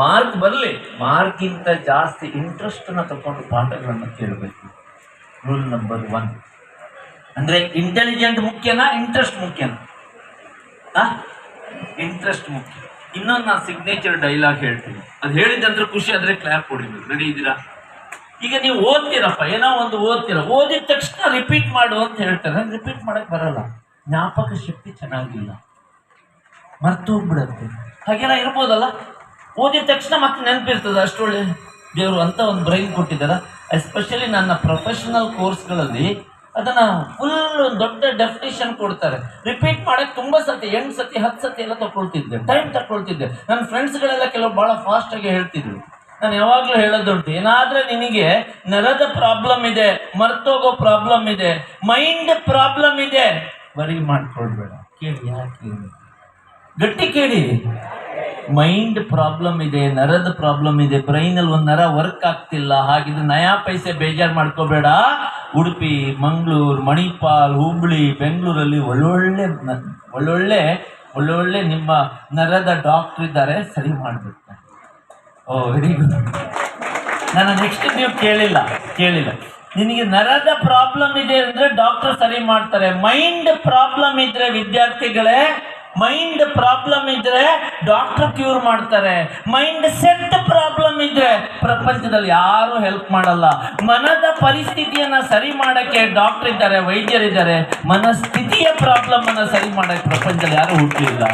Mark ಬರಲಿ. ಮಾರ್ಕ್ಗಿಂತ ಜಾಸ್ತಿ ಇಂಟ್ರೆಸ್ಟನ್ನು ತಗೊಂಡು ಪಾಠಗಳನ್ನು ಕೇಳಬೇಕು. ರೂಲ್ ನಂಬರ್ ಒನ್ ಅಂದರೆ ಇಂಟೆಲಿಜೆಂಟ್ ಮುಖ್ಯನಾ ಇಂಟ್ರೆಸ್ಟ್ ಮುಖ್ಯನಾ? ಇಂಟ್ರೆಸ್ಟ್ ಮುಖ್ಯ. ಇನ್ನೊಂದು ನಾನು ಸಿಗ್ನೇಚರ್ ಡೈಲಾಗ್ ಹೇಳ್ತೀನಿ. ಅದು ಹೇಳಿದ್ದಂದ್ರೆ ಖುಷಿ ಆದರೆ ಕ್ಲಾಪ್ ಹೊಡಿಬೇಕು. ರೆಡಿ ಇದ್ದೀರಾ? ಈಗ ನೀವು ಓದ್ತೀರಪ್ಪ, ಏನೋ ಒಂದು ಓದ್ತೀರ. ಓದಿದ ತಕ್ಷಣ ರಿಪೀಟ್ ಮಾಡು ಅಂತ ಹೇಳ್ತಾರೆ. ರಿಪೀಟ್ ಮಾಡಕ್ ಬರಲ್ಲ. ಜ್ಞಾಪಕ ಶಕ್ತಿ ಚೆನ್ನಾಗಿಲ್ಲ. ಮರ್ತು ಹೋಗ್ಬಿಡುತ್ತೆ ಹಾಗೆಲ್ಲ ಇರ್ಬೋದಲ್ಲ? ಓದಿದ ತಕ್ಷಣ ಮತ್ತೆ ನೆನಪಿರ್ತದೆ, ಅಷ್ಟೊಳ್ಳೆ ದೇವರು ಅಂತ ಒಂದು ಬ್ರೈನ್ ಕೊಟ್ಟಿದ್ದಾರೆ. ಎಸ್ಪೆಷಲಿ ನನ್ನ ಪ್ರೊಫೆಷನಲ್ ಕೋರ್ಸ್ಗಳಲ್ಲಿ ಅದನ್ನ ಫುಲ್ ಒಂದು ದೊಡ್ಡ ಡೆಫಿನೇಷನ್ ಕೊಡ್ತಾರೆ. ರಿಪೀಟ್ ಮಾಡಕ್ಕೆ ತುಂಬಾ ಸತಿ, ಎಂಟು ಸತಿ, ಹತ್ತು ಸತಿ ಎಲ್ಲ ತಗೊಳ್ತಿದ್ದೆ ಟೈಮ್ ತಗೊಳ್ತಿದ್ದೆ ನನ್ನ ಫ್ರೆಂಡ್ಸ್ಗಳೆಲ್ಲ ಕೆಲವು ಭಾಳ ಫಾಸ್ಟಾಗಿ ಹೇಳ್ತಿದ್ರು. ನಾನು ಯಾವಾಗಲೂ ಹೇಳೋದುಂಟು ಏನಾದ್ರೆ ನಿನಗೆ ನರದ ಪ್ರಾಬ್ಲಮ್ ಇದೆ, ಮರ್ತೋಗೋ ಪ್ರಾಬ್ಲಮ್ ಇದೆ ಮೈಂಡ್ ಪ್ರಾಬ್ಲಮ್ ಇದೆ, ಬರೀ ಮಾಡ್ಕೊಳ್ಬೇಡ. ಕೇಳಿ, ಯಾಕೆ? ಗಟ್ಟಿ ಕೇಳಿ. ಮೈಂಡ್ ಪ್ರಾಬ್ಲಮ್ ಇದೆ, ನರದ ಪ್ರಾಬ್ಲಮ್ ಇದೆ ಬ್ರೈನಲ್ಲಿ ಒಂದು ನರ ವರ್ಕ್ ಆಗ್ತಿಲ್ಲ, ಹಾಗಿದ್ರೆ ನಯಾ ಪೈಸೆ ಬೇಜಾರು ಮಾಡ್ಕೋಬೇಡ. ಉಡುಪಿ, ಮಂಗಳೂರು, ಮಣಿಪಾಲ್, ಹುಬ್ಳಿ, ಬೆಂಗಳೂರಲ್ಲಿ ಒಳ್ಳೊಳ್ಳೆ ಒಳ್ಳೊಳ್ಳೆ ಒಳ್ಳೊಳ್ಳೆ ನಿಮ್ಮ ನರದ ಡಾಕ್ಟರ್ ಇದ್ದಾರೆ, ಸರಿ ಮಾಡ್ಬಿಡ್ತಾರೆ ಓ ವೆರಿ ಗುಡ್ ನಾನು ನೆಕ್ಸ್ಟ್ ನೀವು ಕೇಳಿಲ್ಲ ಕೇಳಿಲ್ಲ. ನಿನಗೆ ನರದ ಪ್ರಾಬ್ಲಮ್ ಇದೆ ಅಂದ್ರೆ ಡಾಕ್ಟರ್ ಸರಿ ಮಾಡ್ತಾರೆ. ಮೈಂಡ್ ಪ್ರಾಬ್ಲಮ್ ಇದ್ರೆ ವಿದ್ಯಾರ್ಥಿಗಳೇ ಮೈಂಡ್ ಪ್ರಾಬ್ಲಮ್ ಇದ್ರೆ ಡಾಕ್ಟರ್ ಕ್ಯೂರ್ ಮಾಡ್ತಾರೆ. ಮೈಂಡ್ ಸೆಟ್ ಪ್ರಾಬ್ಲಮ್ ಇದ್ರೆ ಪ್ರಪಂಚದಲ್ಲಿ ಯಾರು ಹೆಲ್ಪ್ ಮಾಡಲ್ಲ. ಮನದ ಪರಿಸ್ಥಿತಿಯನ್ನ ಸರಿ ಮಾಡಕ್ಕೆ ಡಾಕ್ಟರ್ ಇದ್ದಾರೆ, ವೈದ್ಯರಿದ್ದಾರೆ. ಮನಸ್ಥಿತಿಯ ಪ್ರಾಬ್ಲಮ್ ಅನ್ನ ಸರಿ ಮಾಡಕ್ಕೆ ಪ್ರಪಂಚದಲ್ಲಿ ಯಾರು ಹುಟ್ಟಲಿಲ್ಲ